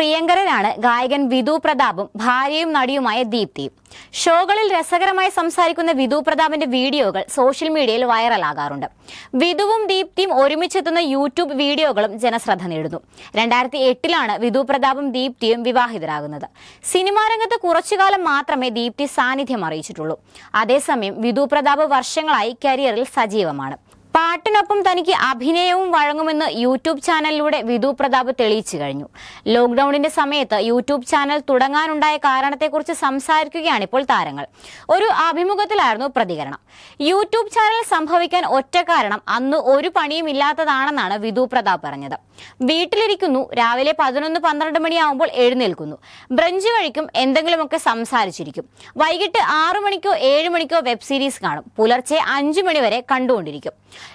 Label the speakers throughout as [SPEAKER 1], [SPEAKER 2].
[SPEAKER 1] പ്രിയങ്കരരാണ് ഗായകൻ വിധു പ്രതാപും ഭാര്യയും നടിയുമായ ദീപ്തിയും ഷോകളിൽ രസകരമായി സംസാരിക്കുന്ന വിധു പ്രതാപിന്റെ വീഡിയോകൾ സോഷ്യൽ മീഡിയയിൽ വൈറലാകാറുണ്ട്. വിധുവും ദീപ്തിയും ഒരുമിച്ചെത്തുന്ന യൂട്യൂബ് വീഡിയോകളും ജനശ്രദ്ധ നേടുന്നു. രണ്ടായിരത്തി എട്ടിലാണ് വിധു പ്രതാപും ദീപ്തിയും വിവാഹിതരാകുന്നത്. സിനിമാ രംഗത്ത് കുറച്ചുകാലം മാത്രമേ ദീപ്തി സാന്നിധ്യം അറിയിച്ചിട്ടുള്ളൂ. അതേസമയം വിധു പ്രതാപ് വർഷങ്ങളായി കരിയറിൽ സജീവമാണ്. പാട്ടിനൊപ്പം തനിക്ക് അഭിനയവും വഴങ്ങുമെന്ന് യൂട്യൂബ് ചാനലിലൂടെ വിധു പ്രതാപ് തെളിയിച്ചു കഴിഞ്ഞു. ലോക്ക്ഡൌണിന്റെ സമയത്ത് യൂട്യൂബ് ചാനൽ തുടങ്ങാനുണ്ടായ കാരണത്തെക്കുറിച്ച് സംസാരിക്കുകയാണ് ഇപ്പോൾ താരങ്ങൾ. ഒരു അഭിമുഖത്തിലായിരുന്നു പ്രതികരണം. യൂട്യൂബ് ചാനൽ സംഭവിക്കാൻ ഒറ്റ കാരണം അന്ന് ഒരു പണിയും ഇല്ലാത്തതാണെന്നാണ് വിധു പ്രതാപ് പറഞ്ഞത്. വീട്ടിലിരിക്കുന്നു രാവിലെ പതിനൊന്ന് പന്ത്രണ്ട് മണിയാവുമ്പോൾ എഴുന്നേൽക്കുന്നു. ബ്രഞ്ച് കഴിക്കും എന്തെങ്കിലുമൊക്കെ സംസാരിച്ചിരിക്കും. വൈകിട്ട് ആറു മണിക്കോ ഏഴ് മണിക്കോ വെബ് സീരീസ് കാണും. പുലർച്ചെ അഞ്ചു മണിവരെ കണ്ടുകൊണ്ടിരിക്കും.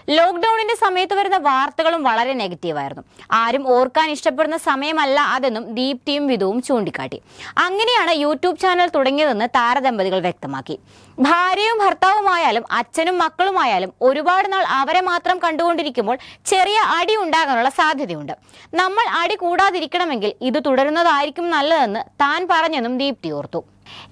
[SPEAKER 1] ലോക്ക്ഡൌണിന്റെ സമയത്ത് വരുന്ന വാർത്തകളും വളരെ നെഗറ്റീവായിരുന്നു ആരും ഓർക്കാൻ ഇഷ്ടപ്പെടുന്ന സമയമല്ല അതെന്നും ദീപ്തിയും വിധുവും ചൂണ്ടിക്കാട്ടി. അങ്ങനെയാണ് യൂട്യൂബ് ചാനൽ തുടങ്ങിയതെന്ന് താരദമ്പതികൾ വ്യക്തമാക്കി. ഭാര്യയും ഭർത്താവുമായാലും അച്ഛനും മക്കളുമായാലും ഒരുപാട് നാൾ അവരെ മാത്രം കണ്ടുകൊണ്ടിരിക്കുമ്പോൾ ചെറിയ അടി ഉണ്ടാകാനുള്ള സാധ്യതയുണ്ട്. നമ്മൾ അടി കൂടാതിരിക്കണമെങ്കിൽ ഇത് തുടരുന്നതായിരിക്കും നല്ലതെന്ന് താൻ പറഞ്ഞെന്നും ദീപ്തി ഓർത്തു.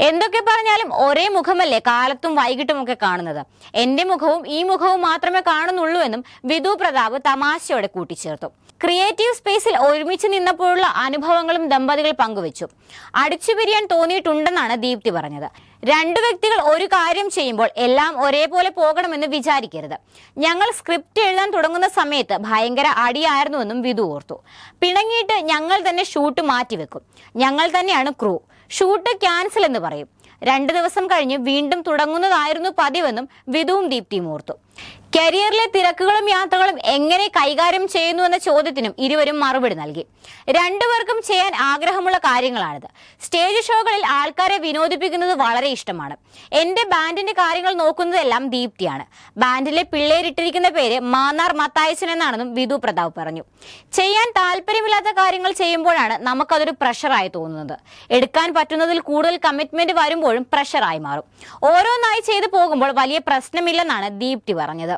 [SPEAKER 1] എന്തൊക്കെ പറഞ്ഞാലും ഒരേ മുഖമല്ലേ കാലത്തും വൈകിട്ടും ഒക്കെ കാണുന്നത്? എന്റെ മുഖവും ഈ മുഖവും മാത്രമേ കാണുന്നുള്ളൂ എന്നും വിധു പ്രതാപ് തമാശയോടെ കൂട്ടിച്ചേർത്തു. ക്രിയേറ്റീവ് സ്പേസിൽ ഒരുമിച്ച് നിന്നപ്പോഴുള്ള അനുഭവങ്ങളും ദമ്പതികൾ പങ്കുവച്ചു. അടിച്ചു പിരിയാൻ തോന്നിയിട്ടുണ്ടെന്നാണ് ദീപ്തി പറഞ്ഞത്. രണ്ടു വ്യക്തികൾ ഒരു കാര്യം ചെയ്യുമ്പോൾ എല്ലാം ഒരേപോലെ പോകണമെന്ന് വിചാരിക്കരുത്. ഞങ്ങൾ സ്ക്രിപ്റ്റ് എഴുതാൻ തുടങ്ങുന്ന സമയത്ത് ഭയങ്കര അടിയായിരുന്നുവെന്നും വിധു ഓർത്തു. പിണങ്ങിയിട്ട് ഞങ്ങൾ തന്നെ ഷൂട്ട് മാറ്റിവെക്കും. ഞങ്ങൾ തന്നെയാണ് ക്രൂ. ഷൂട്ട് ക്യാൻസൽ എന്ന് പറയും. രണ്ട് ദിവസം കഴിഞ്ഞ് വീണ്ടും തുടങ്ങുന്നതായിരുന്നു പതിവെന്നും വിധുവും ദീപ്തിയും ഓർത്തു. കരിയറിലെ തിരക്കുകളും യാത്രകളും എങ്ങനെ കൈകാര്യം ചെയ്യുന്നു എന്ന ചോദ്യത്തിനും ഇരുവരും മറുപടി നൽകി. രണ്ടുപേർക്കും ചെയ്യാൻ ആഗ്രഹമുള്ള കാര്യങ്ങളാണിത്. സ്റ്റേജ് ഷോകളിൽ ആൾക്കാരെ വിനോദിപ്പിക്കുന്നത് വളരെ ഇഷ്ടമാണ്. എന്റെ ബാൻഡിന്റെ കാര്യങ്ങൾ നോക്കുന്നതെല്ലാം ദീപ്തിയാണ്. ബാൻഡിലെ പിള്ളേരിട്ടിരിക്കുന്ന പേര് മാന്നാർ മത്തായച്ചൻ എന്നാണെന്നും വിധു പ്രതാപ് പറഞ്ഞു. ചെയ്യാൻ താല്പര്യമില്ലാത്ത കാര്യങ്ങൾ ചെയ്യുമ്പോഴാണ് നമുക്കതൊരു പ്രഷറായി തോന്നുന്നത്. എടുക്കാൻ പറ്റുന്നതിൽ കൂടുതൽ കമ്മിറ്റ്മെന്റ് വരുമ്പോഴും പ്രഷറായി മാറും. ഓരോന്നായി ചെയ്തു പോകുമ്പോൾ വലിയ പ്രശ്നമില്ലെന്നാണ് ദീപ്തി പറഞ്ഞത്.